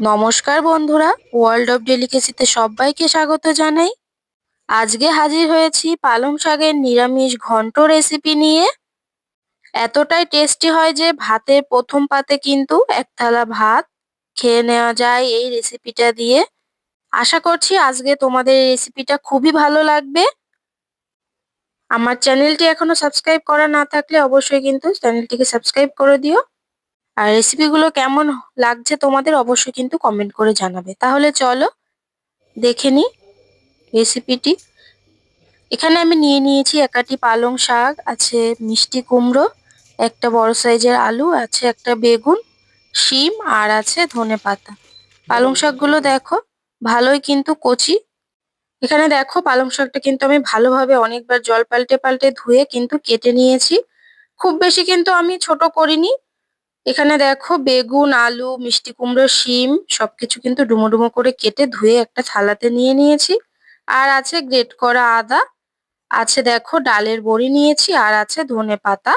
নমস্কার বন্ধুরা world of ডেলিকেসিতে সবাইকে স্বাগত জানাই। আজকে হাজির হয়েছি পালং শাকের নিরামিষ ঘন্ট রেসিপি নিয়ে। এতটাই টেস্টি হয় যে ভাতের প্রথম পাতে কিন্তু এক থালা ভাত খেয়ে নেওয়া যায় এই রেসিপিটা দিয়ে। আশা করছি আজকে তোমাদের এই রেসিপিটা খুবই ভালো লাগবে। আমার চ্যানেলটি এখনও সাবস্ক্রাইব করা না থাকলে অবশ্যই কিন্তু চ্যানেলটিকে সাবস্ক্রাইব করে দিও। আর রেসিপিগুলো কেমন লাগছে তোমাদের অবশ্যই কিন্তু কমেন্ট করে জানাবে। তাহলে চলো দেখে নিই রেসিপিটি এখানে আমি নিয়ে নিয়েছি একাটি পালং শাক, আছে মিষ্টি কুমড়ো, একটা বড় সাইজের আলু, আছে একটা বেগুন, শিম আর আছে ধনে পাতা। পালং শাকগুলো দেখো, ভালোই কিন্তু কচি। এখানে দেখো পালং শাকটা কিন্তু আমি ভালোভাবে অনেকবার জল পাল্টে পাল্টে ধুয়ে কিন্তু কেটে নিয়েছি। খুব বেশি কিন্তু আমি ছোট করিনি এখানে দেখো বেগুন, আলু, মিষ্টি কুমড়ো, শিম সবকিছু কিন্তু ডুমো ডুমো করে কেটে ধুয়ে একটা থালাতে নিয়ে নিয়েছি। আর আছে গ্রেট করা আদা, আছে দেখো ডালের বড়ি নিয়েছি, আর আছে ধনে পাতা।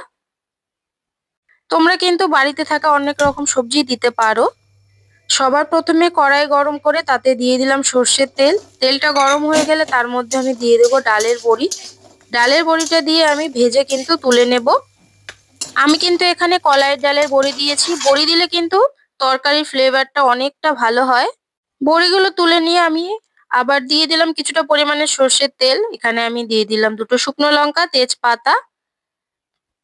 তোমরা কিন্তু বাড়িতে থাকা অনেক রকম সবজি দিতে পারো। সবার প্রথমে কড়াই গরম করে তাতে দিয়ে দিলাম সর্ষের তেল। তেলটা গরম হয়ে গেলে তার মধ্যে আমি দিয়ে দেবো ডালের বড়ি। ডালের বড়িটা দিয়ে আমি ভেজে কিন্তু তুলে নেব। আমি কিন্তু এখানে কলাইয়ের ডালের বড়ি দিয়েছি। বড়ি দিলে কিন্তু তরকারির ফ্লেভারটা অনেকটা ভালো হয়। বড়িগুলো তুলে নিয়ে আমি আবার দিয়ে দিলাম কিছুটা পরিমাণে সর্ষের তেল। এখানে আমি দিয়ে দিলাম দুটো শুকনো লঙ্কা, তেজপাতা।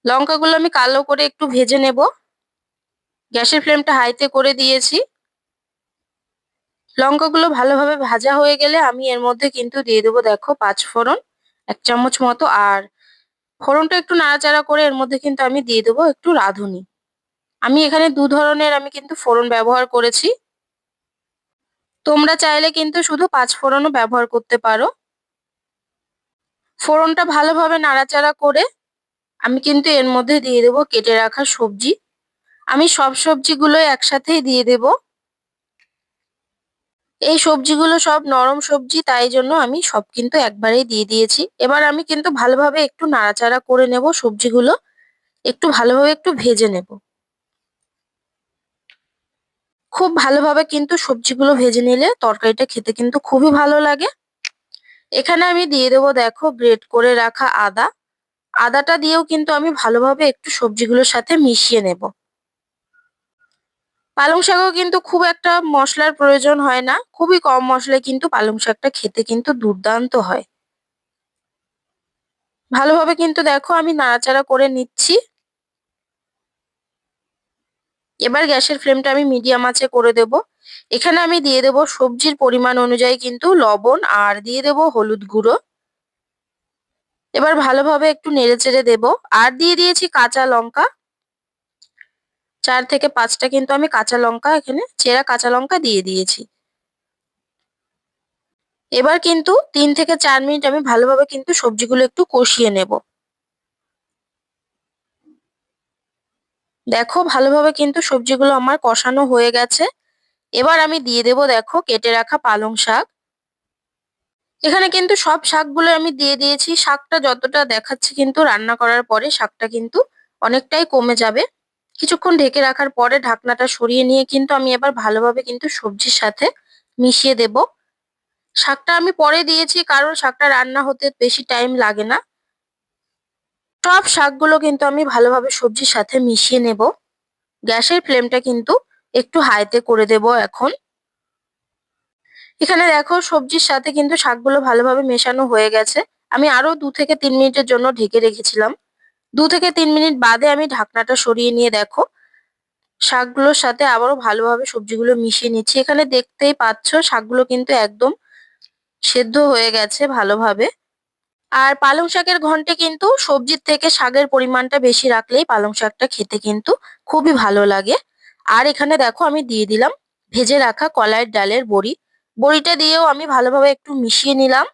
লঙ্কাগুলো আমি কালো করে একটু ভেজে নেব। গ্যাসের ফ্লেমটা হাইতে করে দিয়েছি। লঙ্কাগুলো ভালোভাবে ভাজা হয়ে গেলে আমি এর মধ্যে কিন্তু দিয়ে দেবো, দেখো পাঁচ ফোড়ন এক চামচ মতো। আর ফোড়নটা একটু নাড়াচাড়া করে এর মধ্যে কিন্তু আমি দিয়ে দেবো একটু রাঁধুনি। আমি এখানে দু ধরনের আমি কিন্তু ফোড়ন ব্যবহার করেছি। তোমরা চাইলে কিন্তু শুধু পাঁচ ফোড়নও ব্যবহার করতে পারো। ফোড়নটা ভালোভাবে নাড়াচাড়া করে আমি কিন্তু এর মধ্যে দিয়ে দেবো কেটে রাখা সবজি। আমি সব সবজিগুলো একসাথেই দিয়ে দেবো। এই সবজিগুলো সব নরম সবজি, তাই জন্য আমি সব কিন্তু একবারেই দিয়ে দিয়েছি। এবার আমি কিন্তু ভালোভাবে একটু নাড়াচাড়া করে নেব সবজিগুলো। একটু ভালোভাবে একটু ভেজে নেব। খুব ভালোভাবে কিন্তু সবজিগুলো ভেজে নিলে তরকারিটা খেতে কিন্তু খুবই ভালো লাগে। এখানে আমি দিয়ে দেবো দেখো গ্রেট করে রাখা আদা। আদাটা দিয়েও কিন্তু আমি ভালোভাবে একটু সবজিগুলোর সাথে মিশিয়ে নেব। পালং শাকও কিন্তু খুব একটা মশলার প্রয়োজন হয় না। খুবই কম মশলায় কিন্তু পালং শাকটা খেতে কিন্তু দুর্দান্ত হয়। ভালোভাবে কিন্তু দেখো আমি নাড়াচাড়া করে নিচ্ছি। এবার গ্যাসের ফ্লেমটা আমি মিডিয়াম আঁচে করে দেব। এখানে আমি দিয়ে দেব সবজির পরিমাণ অনুযায়ী কিন্তু লবণ আর দিয়ে দেব হলুদ গুঁড়ো। এবার ভালোভাবে একটু নেড়ে চেড়ে দেবো। আর দিয়ে দিয়েছি কাঁচা লঙ্কা। চার থেকে পাঁচটা কিন্তু আমি কাঁচা লঙ্কা এখানে, চেরা কাঁচা লঙ্কা দিয়ে দিয়েছি। এবার কিন্তু তিন থেকে চার মিনিট আমি ভালোভাবে কিন্তু সবজিগুলো একটু কষিয়ে নেব। দেখো, ভালোভাবে কিন্তু সবজিগুলো আমার কষানো হয়ে গেছে। এবার আমি দিয়ে দেব, দেখো, কেটে রাখা পালং শাক। এখানে কিন্তু সব শাকগুলো আমি দিয়ে দিয়েছি। শাকটা যতটা দেখাচ্ছে কিন্তু রান্না করার পরে শাকটা কিন্তু অনেকটাই কমে যাবে। কিছুক্ষণ ঢেকে রাখার পরে ঢাকনাটা সরিয়ে নিয়ে কিন্তু আমি এবার ভালোভাবে কিন্তু সবজির সাথে মিশিয়ে দেব। শাকটা আমি পরে দিয়েছি কারণ শাকটা রান্না হতে বেশি টাইম লাগে না। সব শাকগুলো কিন্তু আমি ভালোভাবে সবজির সাথে মিশিয়ে নেব। গ্যাসের ফ্লেমটা কিন্তু একটু হাইতে করে দেব এখন। এখানে দেখো সবজির সাথে কিন্তু শাকগুলো ভালোভাবে মেশানো হয়ে গেছে। আমি আরও দু থেকে তিন মিনিটের জন্য ঢেকে রেখেছিলাম। দু থেকে তিন মিনিট বাদে আমি ঢাকনাটা সরিয়ে নিয়ে দেখো। শাকগুলোর সাথে আবারও ভালোভাবে সবজিগুলো মিশিয়ে নিচ্ছি। এখানে দেখতেই পাচ্ছ শাকগুলো কিন্তু একদম সেদ্ধ হয়ে গেছে ভালোভাবে। আর পালং শাকের ঘন্টে কিন্তু সবজির থেকে শাকের পরিমাণটা বেশি রাখলেই পালং শাকটা খেতে কিন্তু খুবই ভালো লাগে। আর এখানে দেখো আমি দিয়ে দিলাম ভেজে রাখা কলাইয়ের ডালের বড়ি। বড়িটা দিয়েও আমি ভালোভাবে একটু মিশিয়ে নিলাম।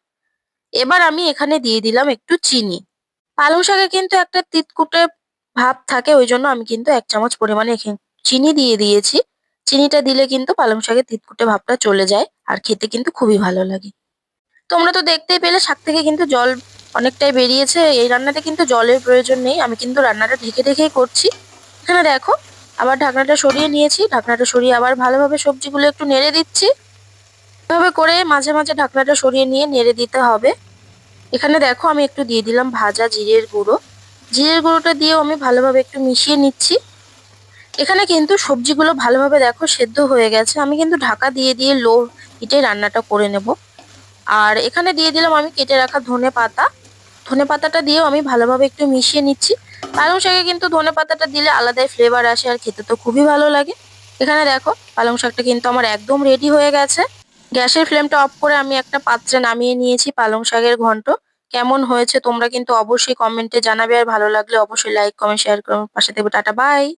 এবার আমি এখানে দিয়ে দিলাম একটু চিনি। পালং শাকে কিন্তু একটা তিতকুটে ভাব থাকে, ওই জন্য আমি কিন্তু এক চামচ পরিমাণে চিনি দিয়ে দিয়েছি। চিনিটা দিলে কিন্তু পালং শাকের তিতকুটে ভাবটা চলে যায় আর খেতে কিন্তু খুবই ভালো লাগে। তোমরা তো দেখতেই পেলে, শাক থেকে কিন্তু জল অনেকটাই বেরিয়েছে। এই রান্নাতে কিন্তু জলের প্রয়োজন নেই, আমি কিন্তু রান্নাটা ঢেকে ঢেকেই করছি। এখানে দেখো, আবার ঢাকনাটা সরিয়ে নিয়েছি, ঢাকনাটা সরিয়ে আবার ভালোভাবে সবজিগুলো একটু নেড়ে দিচ্ছি। এভাবে করে মাঝে মাঝে ঢাকনাটা সরিয়ে নিয়ে নেড়ে দিতে হবে। এখানে দেখো আমি একটু দিয়ে দিলাম ভাজা জিরের গুঁড়ো। জিরের গুঁড়োটা দিয়েও আমি ভালোভাবে একটু মিশিয়ে নিচ্ছি। এখানে কিন্তু সবজিগুলো ভালোভাবে দেখো সেদ্ধ হয়ে গেছে। আমি কিন্তু ঢাকা দিয়ে দিয়ে লো হিটে রান্নাটা করে নেব। আর এখানে দিয়ে দিলাম আমি কেটে রাখা ধনে পাতা। ধনে পাতাটা দিয়েও আমি ভালোভাবে একটু মিশিয়ে নিচ্ছি। পালং শাকে কিন্তু ধনে পাতাটা দিলে আলাদাই ফ্লেভার আসে আর খেতে তো খুবই ভালো লাগে। এখানে দেখো পালং শাকটা কিন্তু আমার একদম রেডি হয়ে গেছে। গ্যাসের ফ্লেমটা অফ করে আমি একটা পাত্রে নামিয়ে নিয়েছি, পালং শাকের ঘন্ট। কেমন হয়েছে তোমরা কিন্তু অবশ্যই কমেন্টে জানাবে, আর ভালো লাগলে অবশ্যই লাইক, কমেন্ট, শেয়ার করো। পাশে দেবে টাটা, বাই।